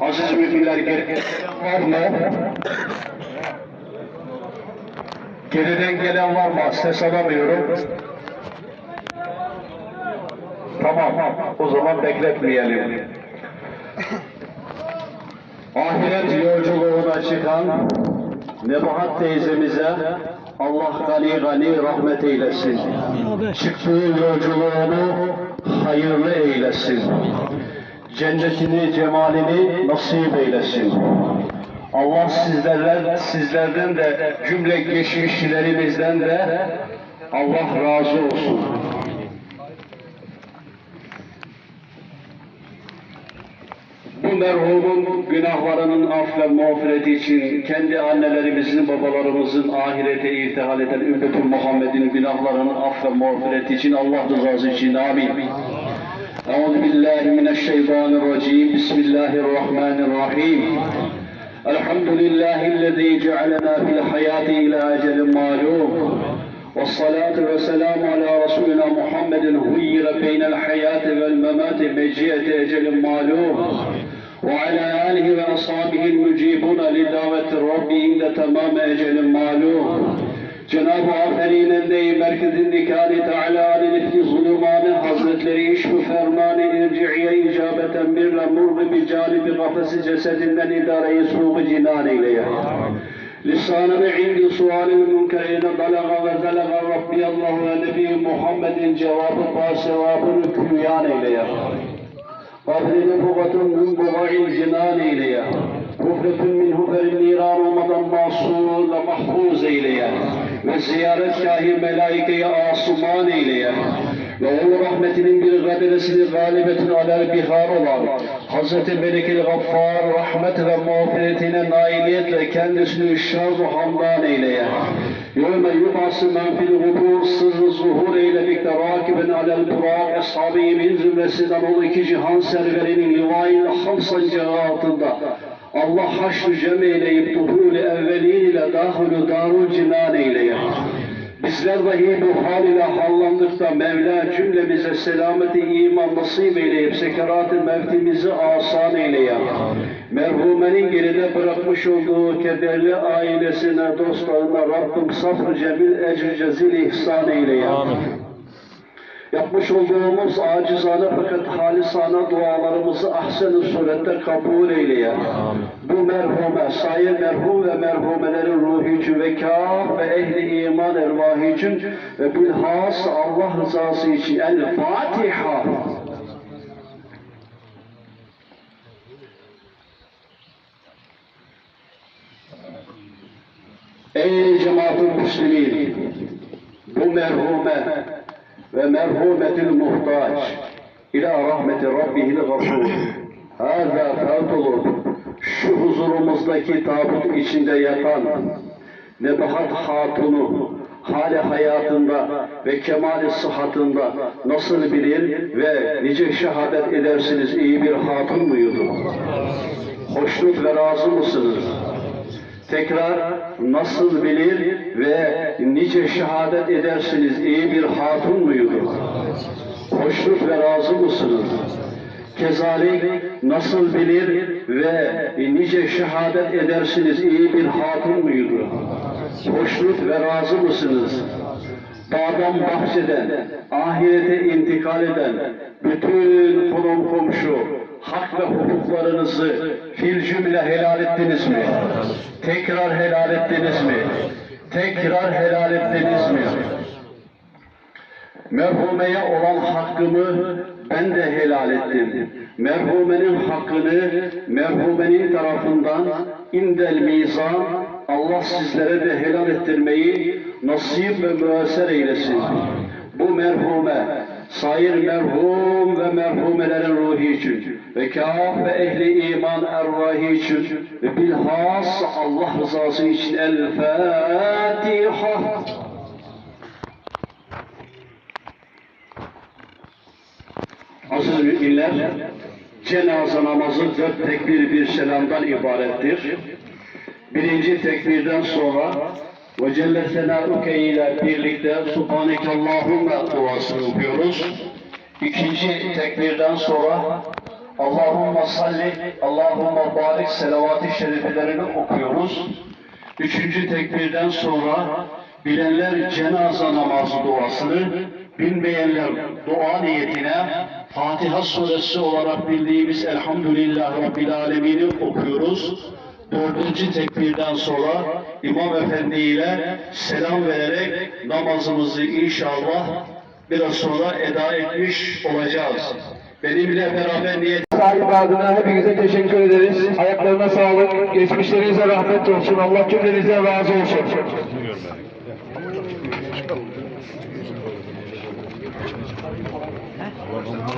Aziz gereken var mı? Geriden gelen var mı? Ses alamıyorum. Tamam, o zaman bekletmeyelim. Ahiret yolculuğuna çıkan Nebahat teyzemize Allah gani gani rahmet eylesin. Çıktığı yolculuğunu hayırlı eylesin. Cennetini, cemalini nasip eylesin. Allah sizlerden, sizlerden de cümle geçmişlerimizden de Allah razı olsun. Bu merhumun günahlarının af ve mağfireti için kendi annelerimizin, babalarımızın ahirete irtihal eden ümmeti Muhammed'in günahlarının af ve mağfireti için Allah rızası için amin. أعوذ بالله من الشيطان الرجيم. بسم الله الرحمن الرحيم. الحمد لله الذي جعلنا في الحياة إلى أجل معلوم. والصلاة والسلام على رسولنا محمد خير بين الحياة والممات بجهة أجل معلوم. وعلى آله وأصحابه المجيبون لدعوة ربي عند تمام أجل معلوم. Cenab-ı Aferin'in merkezin kâli Teala nefsi zulümanı Hazretleri işbu fermanı irciye icabeten bir lemur bi canibi kafesi cesedinden idareyi suğu cinan eyleye. İndi suali münkerine balaga ve zelaga Rabbi Allah ve Nebi Muhammed'in cevabı basevabını küyan eyleye. Kabrini bugatın min buga'il cinan eyleye. Kufretün min huferin niran olmadan masul ve. Ve ziyaretgâhi melaikeye asuman eyleye. Ve ol rahmetinin bir gaderesini galibetin alel bihar olan Hz. Melik-i Gaffar rahmet ve mağfiretine nailiyetle kendisini üşşâz-ı hamdan eyleye. Yevme yubası men fil gubur sırrı zuhur eylemekte rakiben alel burak ashabı yemin zümresinden ol iki cihan serverinin livayil ham sancağı altında Allah haşr cem eyleyip duhul evvelin ile dahulü darul cinan eyleye. Bizler dahi bu hal ile hallandıkta Mevla cümlemize selameti iman nasip eyleyip sekerat-ı mevtimizi asan eyleye. Merhumenin geride bırakmış olduğu kederli ailesine, dostlarına Rabbim safr cemil ecr cezil ihsan eyleye. Yapmış olduğumuz acizane fakat halisane dualarımızı ahsen-i surette kabul eyleye. Bu merhume, sayı merhum ve merhumelerin ruhu için ve kâf ve ehli iman ervahı için ve bilhas Allah rızası için El Fatiha. Ey cemaat-ı müslimin, bu merhume ve merhumetil muhtaç ila rahmeti rabbihil gafur. Hâzâ fâtulur. Şu huzurumuzdaki tabut içinde yatan Nebahat Hatunu hali hayatında ve kemali sıhhatında nasıl bilir ve nice şehadet edersiniz iyi bir hatun muydu? Hoşnut ve razı mısınız? Tekrar nasıl bilir ve nice şehadet edersiniz iyi bir hatun muydu? Hoşnut ve razı mısınız? Kezalik nasıl bilir ve nice şehadet edersiniz iyi bir hatun muydu? Hoşnut ve razı mısınız? Dağdan bahçeden, ahirete intikal eden bütün konum komşu, hak ve hukuklarınızı fil cümle helal ettiniz mi? Tekrar helal ettiniz mi? Tekrar helal ettiniz mi? Merhumeye olan hakkımı ben de helal ettim. Merhumenin hakkını merhumenin tarafından indel mizan Allah sizlere de helal ettirmeyi nasip ve müesser eylesin. Bu merhume, sair merhum ve merhumelerin ruhu için ve kâf ve ehli iman ervahı için ve bilhas Allah rızası için El Fatiha. Aziz müminler, cenaze namazı dört tekbir bir selamdan ibarettir. Birinci tekbirden sonra ve Celle Senâuke ile birlikte Subhaneke Allahümme duasını okuyoruz. İkinci tekbirden sonra Allahümme salli, Allahümme barik selavat-ı şerifelerini okuyoruz. Üçüncü tekbirden sonra bilenler cenaze namazı duasını, bilmeyenler dua niyetine Fatiha suresi olarak bildiğimiz Elhamdülillah Rabbil Alemin'i okuyoruz. Dördüncü tekbirden sonra İmam Efendi ile selam vererek namazımızı inşallah biraz sonra eda etmiş olacağız. Benimle beraber niyet Sahip adına hepinize teşekkür ederiz. Ayaklarına sağlık. Geçmişlerinize rahmet olsun. Allah cümlenize razı olsun.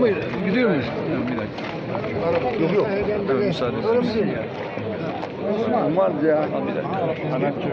mı? Gidiyor muyuz? Bir dakika. Yok yok. Evet, müsaade edin. Olmaz ya. Bir dakika. Anahtar.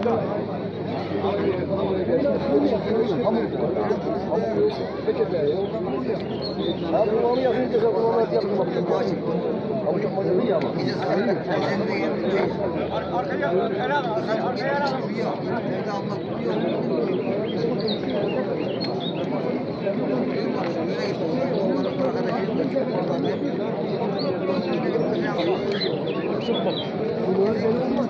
Ben bunu onu yapayım, güzel kullanma et yapayım. Ama çok mazı değil ama. Arkaya, arkaya, arkaya. Nerede almak biliyor Çok bak. Bunlar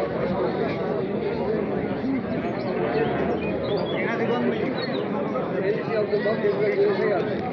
of the bucket regulation.